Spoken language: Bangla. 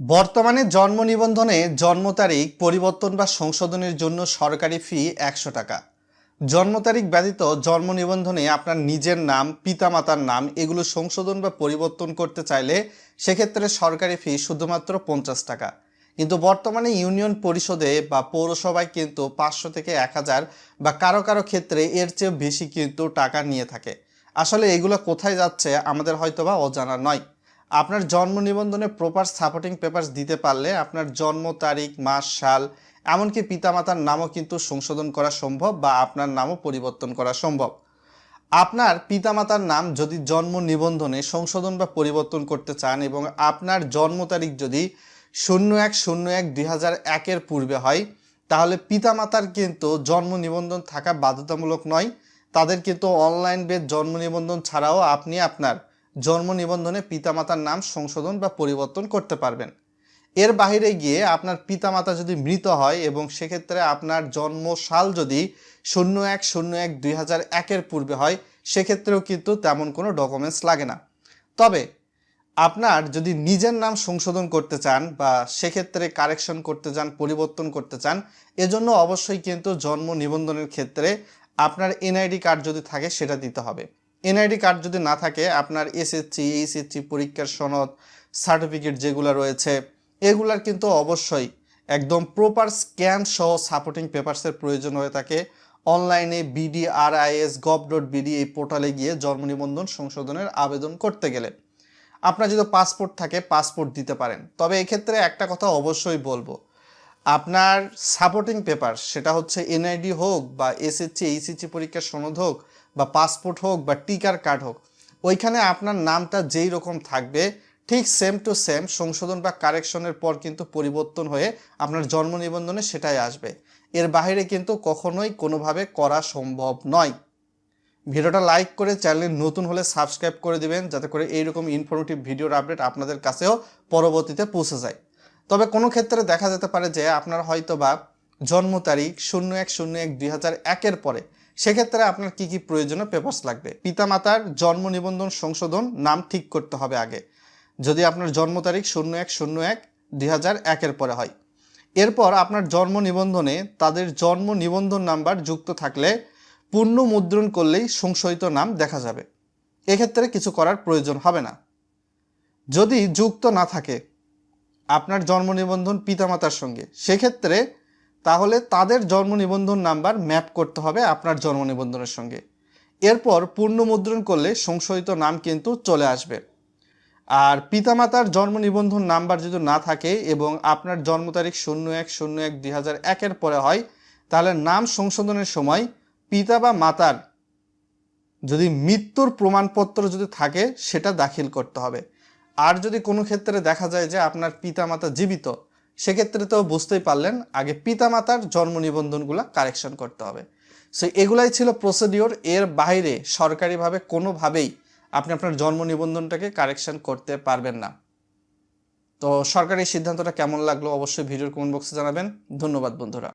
বর্তমানে জন্ম নিবন্ধনে জন্ম তারিখ, পরিবর্তন বা সংশোধনের জন্য সরকারি ফি একশো টাকা। জন্ম তারিখ ব্যতীত জন্ম নিবন্ধনে আপনার নিজের নাম, পিতামাতার নাম এগুলো সংশোধন বা পরিবর্তন করতে চাইলে সেক্ষেত্রে সরকারি ফি শুধুমাত্র পঞ্চাশ টাকা। কিন্তু বর্তমানে ইউনিয়ন পরিষদে বা পৌরসভায় কিন্তু পাঁচশো থেকে এক হাজার বা কারও কারও ক্ষেত্রে এর চেয়ে বেশি কিন্তু টাকা নিয়ে থাকে। আসলে এগুলো কোথায় যাচ্ছে আমাদের হয়তোবা অজানা নয়। আপনার জন্ম নিবন্ধনে প্রপার সাপোর্টিং পেপারস দিতে পারলে আপনার জন্ম তারিখ, মাস, সাল, এমনকি পিতামাতার নামও কিন্তু সংশোধন করা সম্ভব বা আপনার নামও পরিবর্তন করা সম্ভব। আপনার পিতামাতার নাম যদি জন্ম নিবন্ধনে সংশোধন বা পরিবর্তন করতে চান এবং আপনার জন্ম তারিখ যদি শূন্য এক শূন্য এক দুই হাজার একের পূর্বে হয়, তাহলে পিতামাতার কিন্তু জন্ম নিবন্ধন থাকা বাধ্যতামূলক নয়। তাদের কিন্তু অনলাইন বেদ জন্ম নিবন্ধন ছাড়াও আপনি আপনার জন্ম নিবন্ধনে পিতামাতার নাম সংশোধন বা পরিবর্তন করতে পারবেন। এর বাইরে গিয়ে আপনার পিতামাতা যদি মৃত হয় এবং সেক্ষেত্রে আপনার জন্ম সাল যদি শূন্য এক শূন্য এক দুই হাজার একের পূর্বে হয়, সেক্ষেত্রেও কিন্তু তেমন কোনো ডকুমেন্টস লাগে না। তবে আপনার যদি নিজের নাম সংশোধন করতে চান বা সেক্ষেত্রে কারেকশন করতে চান, পরিবর্তন করতে চান, এজন্য অবশ্যই কিন্তু জন্ম নিবন্ধনের ক্ষেত্রে আপনার এনআইডি কার্ড যদি থাকে, সেটা দিতে হবে। এনআইডি কার্ড যদি না থাকে, আপনার এসএসসি এইচএসসি পরীক্ষার সনদ সার্টিফিকেট যেগুলো রয়েছে, এগুলার কিন্তু অবশ্যই একদম প্রপার স্ক্যান সহ সাপোর্টিং পেপারসের প্রয়োজন হয়ে থাকে। অনলাইনে বিডিআরআইএস গভ ডট বিডি এই পোর্টালে গিয়ে জন্ম নিবন্ধন সংশোধনের আবেদন করতে গেলে আপনার যদি পাসপোর্ট থাকে পাসপোর্ট দিতে পারেন। তবে এক্ষেত্রে একটা কথা অবশ্যই বলব, আপনার সাপোর্টিং পেপার সেটা হচ্ছে এনআইডি হোক বা এসএসসি এইচএসসি পরীক্ষার সনদ হোক বা পাসপোর্ট হোক বা টিকার কার্ড হোক, ওইখানে আপনার নামটা যেই রকম থাকবে, ঠিক সেম টু সেম সংশোধন বা কারেকশনের পর কিন্তু পরিবর্তন হয়ে আপনার জন্ম নিবন্ধনে সেটাই আসবে। এর বাইরে কিন্তু কখনোই কোনোভাবে করা সম্ভব নয়। ভিডিওটা লাইক করে চ্যানেলে নতুন হলে সাবস্ক্রাইব করে দিবেন, যাতে করে এইরকম ইনফরমেটিভ ভিডিওর আপডেট আপনাদের কাছেও পরবর্তীতে পৌঁছে যায়। তবে কোনো ক্ষেত্রে দেখা যেতে পারে যে আপনার হয়তো বা জন্ম তারিখ শূন্য এক শূন্য এক দুই হাজার একের পরে সেক্ষেত্রে আপনার কি কি প্রয়োজনীয় পেপার্স লাগবে? পিতামাতার জন্ম নিবন্ধন সংশোধন নাম ঠিক করতে হবে আগে। যদি আপনার জন্ম তারিখ শূন্য এক শূন্য এক দুই হাজার একের পরে হয়। এরপর আপনার জন্ম নিবন্ধনে তাদের জন্ম নিবন্ধন নাম্বার যুক্ত থাকলে পূর্ণ মুদ্রণ করলেই সংশোধিত নাম দেখা যাবে। এক্ষেত্রে কিছু করার প্রয়োজন হবে না। যদি যুক্ত না থাকে আপনার জন্ম নিবন্ধন পিতামাতার সঙ্গে, সেক্ষেত্রে তাহলে তাদের জন্ম নিবন্ধন নাম্বার ম্যাপ করতে হবে আপনার জন্ম নিবন্ধনের সঙ্গে। এরপর পূর্ণ মুদ্রণ করলে সংশোধিত নাম কিন্তু চলে আসবে। আর পিতামাতার জন্ম নিবন্ধন নাম্বার যদি না থাকে এবং আপনার জন্ম তারিখ শূন্য এক শূন্য এক দুই হাজার একের পরে হয়, তাহলে নাম সংশোধনের সময় পিতা বা মাতার যদি মৃত্যুর প্রমাণপত্র যদি থাকে, সেটা দাখিল করতে হবে। আর যদি কোনো ক্ষেত্রে দেখা যায় যে আপনার পিতামাতা জীবিত সেক্ষেত্রে তো বুঝতেই পারলেন, আগে পিতামাতার জন্ম নিবন্ধনগুলো কারেকশন করতে হবে। সো এগুলাই ছিল প্রসিডিওর এর বাইরে সরকারিভাবে কোনোভাবেই আপনি আপনার জন্ম নিবন্ধনটাকে কারেকশন করতে পারবেন না। তো সরকারি সিদ্ধান্তটা কেমন লাগল অবশ্যই ভিডিওর কমেন্ট বক্সে জানাবেন। ধন্যবাদ বন্ধুরা।